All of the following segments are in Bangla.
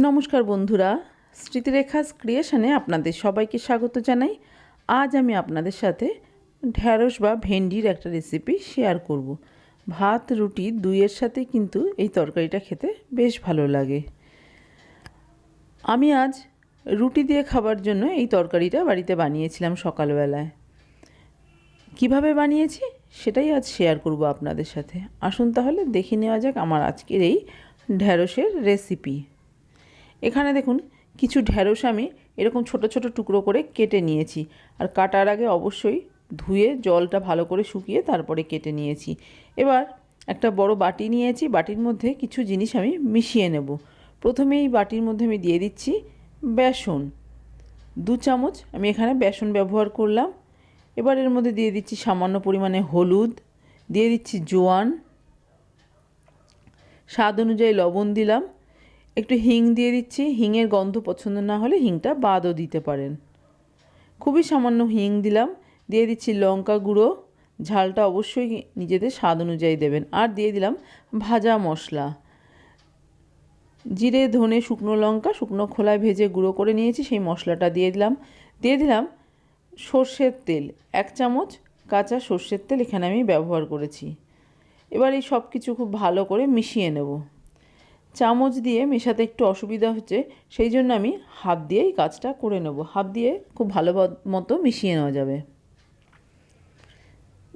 নমস্কার বন্ধুরা, স্মৃতিরেখাস ক্রিয়েশনে আপনাদের সবাইকে স্বাগত জানাই। আজ আমি আপনাদের সাথে ঢ্যাঁড়স বা ভেন্ডির একটা রেসিপি শেয়ার করব। ভাত, রুটি দুইয়ের সাথে কিন্তু এই তরকারিটা খেতে বেশ ভালো লাগে। আমি আজ রুটি দিয়ে খাবার জন্য এই তরকারিটা বাড়িতে বানিয়েছিলাম সকালবেলায়। কীভাবে বানিয়েছি? সেটাই আজ শেয়ার করব আপনাদের সাথে। আসুন তাহলে দেখে নেওয়া যাক আমার আজকের এই ঢ্যাঁড়সের রেসিপি এখানে দেখুন, কিছু ঢ্যাঁড়স আমি এরকম ছোট ছোট টুকরো করে কেটে নিয়েছি। আর কাটার আগে অবশ্যই ধুয়ে জলটা ভালো করে শুকিয়ে তারপরে কেটে নিয়েছি। এবার একটা বড় বাটি নিয়েছি, বাটির মধ্যে কিছু জিনিস আমি মিশিয়ে নেব। প্রথমে এই বাটির মধ্যে আমি দিয়ে দিচ্ছি বেসন। দু চামচ আমি এখানে বেসন ব্যবহার করলাম। এবার এর মধ্যে দিয়ে দিচ্ছি সামান্য পরিমাণে হলুদ, দিয়ে দিচ্ছি জোয়ান। স্বাদ অনুযায়ী লবণ দিলাম। একটু হিং দিয়ে দিচ্ছি। হিংয়ের গন্ধ পছন্দ না হলে হিংটা বাদও দিতে পারেন। খুবই সামান্য হিং দিলাম। দিয়ে দিচ্ছি লঙ্কা গুঁড়ো। ঝালটা অবশ্যই নিজেদের স্বাদ অনুযায়ী দেবেন। আর দিয়ে দিলাম ভাজা মশলা। জিরে, ধনে, শুকনো লঙ্কা, শুকনো খোলায় ভেজে গুঁড়ো করে নিয়েছি, সেই মশলাটা দিয়ে দিলাম। দিয়ে দিলাম সর্ষের তেল। এক চামচ কাঁচা সর্ষের তেল এখানে আমি ব্যবহার করেছি। এবার এই সব কিছু খুব ভালো করে মিশিয়ে নেব। চামচ দিয়ে মেশাতে একটু অসুবিধা হচ্ছে, সেই জন্য আমি হাত দিয়েই কাজটা করে নেব। হাত দিয়ে খুব ভালো মতো মিশিয়ে নেওয়া যাবে।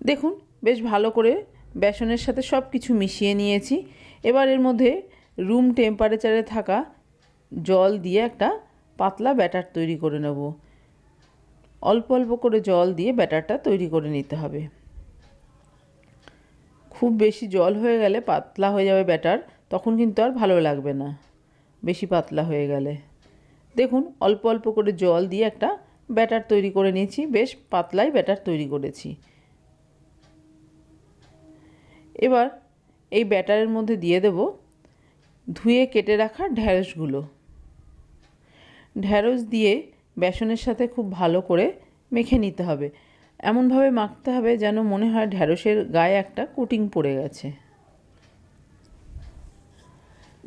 দেখুন, বেশ ভালো করে বেসনের সাথে সব কিছু মিশিয়ে নিয়েছি। এবার এর মধ্যে রুম টেম্পারেচারে থাকা জল দিয়ে একটা পাতলা ব্যাটার তৈরি করে নেব। অল্প অল্প করে জল দিয়ে ব্যাটারটা তৈরি করে নিতে হবে। খুব বেশি জল হয়ে গেলে পাতলা হয়ে যাবে ব্যাটার। তখন কিন্তু আর ভালো লাগবে না। বেশি পাতলা হয়ে গেলে। দেখুন, অল্প অল্প করে জল দিয়ে একটা ব্যাটার তৈরি করে নিয়েছি। বেশ পাতলাই ব্যাটার তৈরি করেছি। এবার এই ব্যাটারের মধ্যে দিয়ে দেব ধুয়ে কেটে রাখা ঢ্যাঁড়সগুলো ঢ্যাঁড়স দিয়ে বেসনের সাথে খুব ভালো করে মেখে নিতে হবে। এমনভাবে মাখতে হবে যেন মনে হয় ঢ্যাঁড়সের গায়ে একটা কোটিং পড়ে গেছে।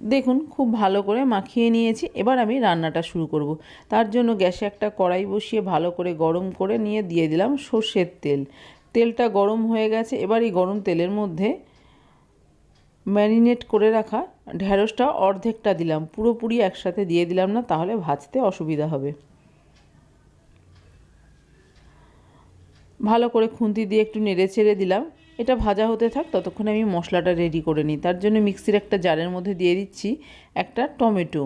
দেখুন, খুব ভালো করে মাখিয়ে নিয়েছি। এবার আমি রান্নাটা শুরু করব। তার জন্য গ্যাসে একটা কড়াই বসিয়ে ভালো করে গরম করে নিয়ে দিয়ে দিলাম সর্ষের তেল। তেলটা গরম হয়ে গেছে। এবার এই গরম তেলের মধ্যে ম্যারিনেট করে রাখা ঢ্যাঁড়সটা অর্ধেকটা দিলাম। পুরোপুরি একসাথে দিয়ে দিলাম না, তাহলে ভাজতে অসুবিধা হবে। ভালো করে খুন্তি দিয়ে একটু নেড়ে ছেড়ে দিলাম। এটা ভাজা হতে থাক, ততক্ষণে আমি মশলাটা রেডি করে নিই। তার জন্য মিক্সির একটা জারের মধ্যে দিয়ে দিচ্ছি একটা টমেটো।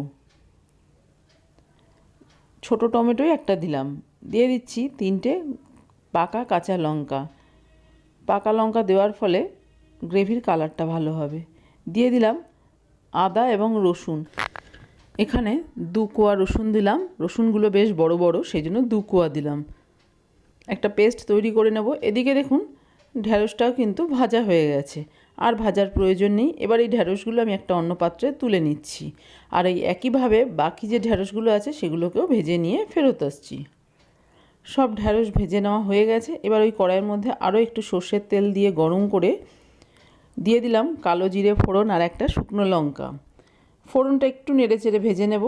ছোট টমেটোই একটা দিলাম। দিয়ে দিচ্ছি তিনটে পাকা কাঁচা লঙ্কা। পাকা লঙ্কা দেওয়ার ফলে গ্রেভির কালারটা ভালো হবে। দিয়ে দিলাম আদা এবং রসুন। এখানে দু কোয়া রসুন দিলাম। রসুনগুলো বেশ বড় বড় সেই জন্য দু কোয়া দিলাম। একটা পেস্ট তৈরি করে নেব। এদিকে দেখুন ঢ্যাঁড়সটাও কিন্তু ভাজা হয়ে গেছে। আর ভাজার প্রয়োজন নেই। এবার এই ঢ্যাঁড়সগুলো আমি একটা অন্য পাত্রে তুলে নিচ্ছি। আর এই একইভাবে বাকি যে ঢ্যাঁড়সগুলো আছে, সেগুলোকেও ভেজে নিয়ে ফেরত আসছি। সব ঢ্যাঁড়স ভেজে নেওয়া হয়ে গেছে। এবার ওই কড়াইয়ের মধ্যে আরও একটু সর্ষের তেল দিয়ে গরম করে দিয়ে দিলাম কালো জিরে, ফোড়ন আর একটা শুকনো লঙ্কা। ফোড়নটা একটু নেড়ে চেড়ে ভেজে নেব।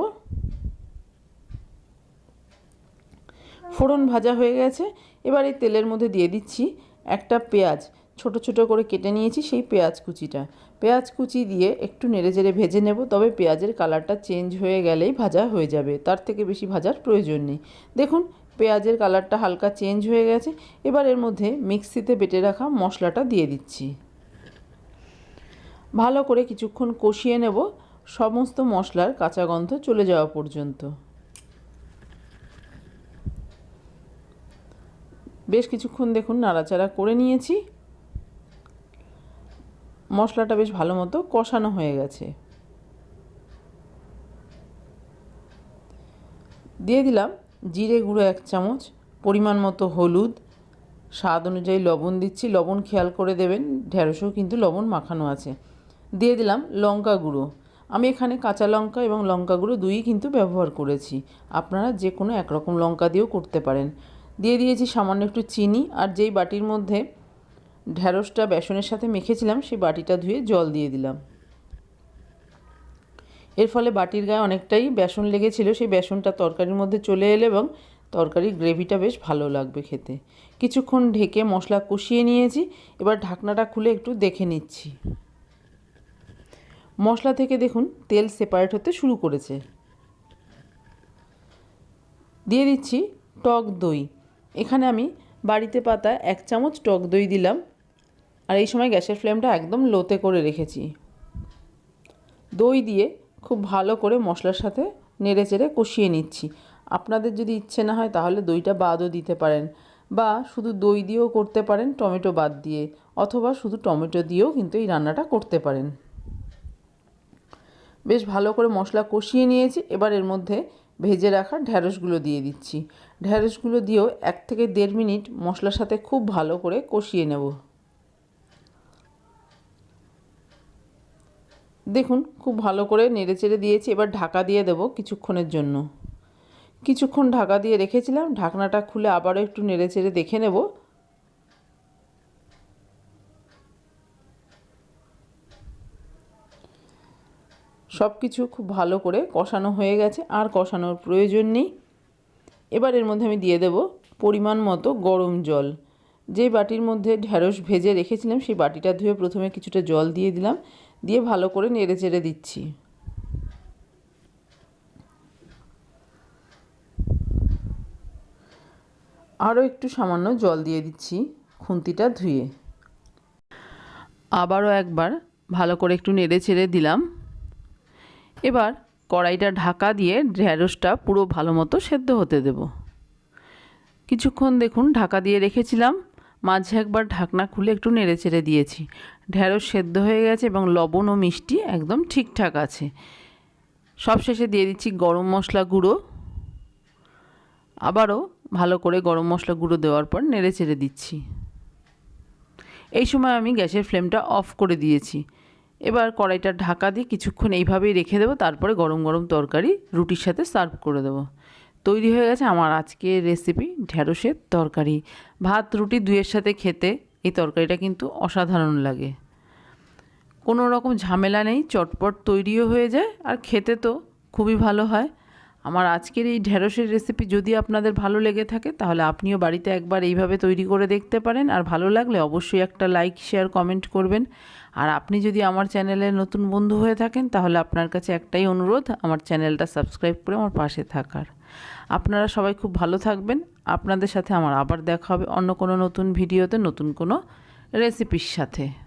ফোড়ন ভাজা হয়ে গেছে। এবার এই তেলের মধ্যে দিয়ে দিচ্ছি একটা পেঁয়াজ, ছোট ছোট করে কেটে নিয়েছি সেই পেঁয়াজ কুচিটা। পেঁয়াজ কুচি দিয়ে একটু নেড়ে জেড়ে ভেজে নেব, তবে পেঁয়াজের কালারটা চেঞ্জ হয়ে গেলেই ভাজা হয়ে যাবে, তার থেকে বেশি ভাজার প্রয়োজন নেই। দেখুন, পেঁয়াজের কালারটা হালকা চেঞ্জ হয়ে গেছে, এবার এর মধ্যে মিক্সিতে বেটে রাখা মশলাটা দিয়ে দিচ্ছি। ভালো করে কিছুক্ষণ কষিয়ে নেব, সমস্ত মশলার কাঁচা গন্ধ চলে যাওয়া পর্যন্ত। বেশ কিছুক্ষণ দেখুন নাড়াচাড়া করে নিয়েছি। মশলাটা বেশ ভালো মতো কষানো হয়ে গেছে। দিয়ে দিলাম জিরে গুঁড়ো এক চামচ, পরিমাণ মতো হলুদ, স্বাদ অনুযায়ী লবণ দিচ্ছি। লবণ খেয়াল করে দেবেন, ঢেঁড়সেও কিন্তু লবণ মাখানো আছে। দিয়ে দিলাম লঙ্কা গুঁড়ো। আমি এখানে কাঁচা লঙ্কা এবং লঙ্কা গুঁড়ো দুইই কিন্তু ব্যবহার করেছি। আপনারা যে কোনো একরকম লঙ্কা দিয়েও করতে পারেন। দিয়ে দিয়েছি সামান্য একটু চিনি আর যেই বাটির মধ্যে ঢ্যাঁড়সটা বেসনের সাথে মেখেছিলাম, সেই বাটিটা ধুয়ে জল দিয়ে দিলাম। এর ফলে বাটির গায়ে অনেকটাই বেসন লেগেছিল, সেই বেসনটা তরকারির মধ্যে চলে এলো এবং তরকারির গ্রেভিটা বেশ ভালো লাগবে খেতে। কিছুক্ষণ ঢেকে মশলা কষিয়ে নিয়েছি, এবার ঢাকনাটা খুলে একটু দেখে নিচ্ছি। মশলা থেকে দেখুন, তেল সেপারেট হতে শুরু করেছে। দিয়ে দিচ্ছি টক দই। এখানে আমি বাড়িতে পাতা এক চামচ টক দই দিলাম আর এই সময় গ্যাসের ফ্লেমটা একদম লোতে করে রেখেছি। দই দিয়ে খুব ভালো করে মশলার সাথে নেড়ে চেড়ে কষিয়ে নিচ্ছি। আপনাদের যদি ইচ্ছে না হয় তাহলে দইটা বাদও দিতে পারেন বা শুধু দই দিয়েও করতে পারেন, টমেটো বাদ দিয়ে, অথবা শুধু টমেটো দিয়েও কিন্তু এই রান্নাটা করতে পারেন। বেশ ভালো করে মশলা কষিয়ে নিয়েছি, এবার এর মধ্যে ভেজে রাখা ঢ্যাঁড়সগুলো দিয়ে দিচ্ছি। ঢ্যাঁড়সগুলো দিয়েও এক থেকে দেড় মিনিট মশলার সাথে খুব ভালো করে কষিয়ে নেব। দেখুন, খুব ভালো করে নেড়ে চেড়ে দিয়েছি, এবার ঢাকা দিয়ে দেব কিছুক্ষণের জন্য। কিছুক্ষণ ঢাকা দিয়ে রেখেছিলাম, ঢাকনাটা খুলে আবারও একটু নেড়ে চেড়ে দেখে নেব। সব কিছু খুব ভালো করে কষানো হয়ে গেছে, আর কষানোর প্রয়োজন নেই। এবার এর মধ্যে আমি দিয়ে দেব পরিমাণ মতো গরম জল। যে বাটির মধ্যে ঢ্যাঁড়স ভেজে রেখেছিলাম, সেই বাটিটা ধুয়ে প্রথমে কিছুটা জল দিয়ে দিলাম। দিয়ে ভালো করে নেড়ে চেড়ে দিচ্ছি। আরও একটু সামান্য জল দিয়ে দিচ্ছি খুন্তিটা ধুয়ে। আবারও একবার ভালো করে একটু নেড়ে চেড়ে দিলাম। এবার কড়াইটা ঢাকা দিয়ে ঢ্যাঁড়সটা পুরো ভালো মতো সেদ্ধ হতে দেব। কিছুক্ষণ দেখুন, ঢাকা দিয়ে রেখেছিলাম। মাঝে একবার ঢাকনা খুলে একটু নেড়ে চেড়ে দিয়েছি। ঢ্যাঁড়স সেদ্ধ হয়ে গেছে এবং লবণ ও মিষ্টি একদম ঠিকঠাক আছে। সবশেষে দিয়ে দিচ্ছি গরম মশলা গুঁড়ো। আবারও ভালো করে গরম মশলা গুঁড়ো দেওয়ার পর নেড়ে চেড়ে দিচ্ছি। এই সময় আমি গ্যাসের ফ্লেমটা অফ করে দিয়েছি। এবার কড়াইটা ঢাকা দিয়ে কিছুক্ষণ এইভাবেই রেখে দেবো, তারপরে গরম গরম তরকারি রুটির সাথে সার্ভ করে দেবো। তৈরি হয়ে গেছে আমার আজকের রেসিপি ঢ্যাঁড়সের তরকারি। ভাত, রুটি দুয়ের সাথে খেতে এই তরকারিটা কিন্তু অসাধারণ লাগে। কোনো রকম ঝামেলা নেই, চটপট তৈরিও হয়ে যায়, আর খেতে তো খুবই ভালো হয়। আমার আজকের এই ঢ্যাঁড়সের রেসিপি যদি আপনাদের ভালো লেগে থাকে, তাহলে আপনিও বাড়িতে একবার এইভাবে তৈরি করে দেখতে পারেন। আর ভালো লাগলে অবশ্যই একটা লাইক শেয়ার কমেন্ট করবেন। আর আপনি যদি আমার চ্যানেলের নতুন বন্ধু হয়ে থাকেন, তাহলে আপনার কাছে একটাই অনুরোধ, আমার চ্যানেলটা সাবস্ক্রাইব করে আমার পাশে থাকার। আপনারা সবাই খুব ভালো থাকবেন। আপনাদের সাথে আমার আবার দেখা হবে অন্য কোনো নতুন ভিডিওতে নতুন কোনো রেসিপির সাথে।